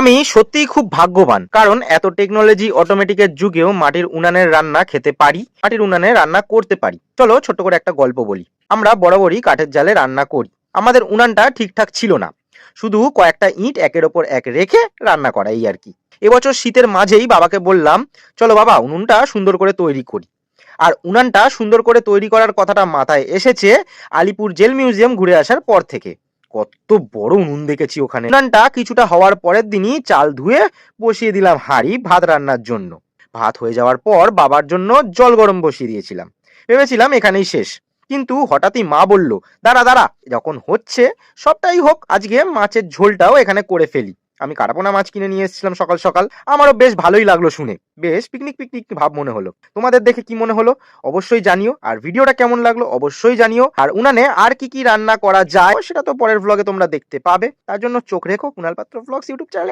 আমি সত্যিই খুব ভাগ্যবান, কারণ এত টেকনোলজি অটোমেটিকের যুগেও মাটির উনানের রান্না খেতে পারি, মাটির উনানে রান্না করতে পারি। চলো ছোট করে একটা গল্প বলি। আমরা বরাবরই কাঠের জালে রান্না করি। আমাদের উনানটা ঠিকঠাক ছিল না। শুধু কয়েকটা ইট একের ওপর এক রেখে রান্না করা এই আর কি। এবছর শীতের মাঝেই বাবাকে বললাম, চলো বাবা, উনুনটা সুন্দর করে তৈরি করি। আর উনানটা সুন্দর করে তৈরি করার কথাটা মাথায় এসেছে আলিপুর জেল মিউজিয়াম ঘুরে আসার পর থেকে। কত বড় উনুন দেখেছি ওখানে। উনানটা কিছুটা হওয়ার পরের দিনই চাল ধুয়ে বসিয়ে দিলাম হাঁড়ি ভাত রান্নার জন্য। ভাত হয়ে যাওয়ার পর বাবার জন্য জল গরম বসিয়ে দিয়েছিলাম। ভেবেছিলাম এখানেই শেষ। কিন্তু হঠাৎই মা বলল, দাঁড়া দাঁড়া, যখন হচ্ছে সবটাই হোক, আজকে মাছের ঝোলটাও এখানে করে ফেলি। আমি কাটাপোনা মাছ কিনে নিয়ে এসেছিলাম সকাল সকাল। আমারও বেশ ভালোই লাগল শুনে। বেশ পিকনিক পিকনিক ভাব মনে হলো। তোমাদের দেখে কি মনে হলো? অবশ্যই জানিও। আর ভিডিওটা কেমন লাগল? অবশ্যই জানিও। আর উনানে আর কি কি রান্না করা যায়, সেটা তো পরের ভ্লগে তোমরা দেখতে পাবে। তার জন্য চোখ রেখো কুনাল পাত্র ভ্লগস ইউটিউব চ্যানেলে।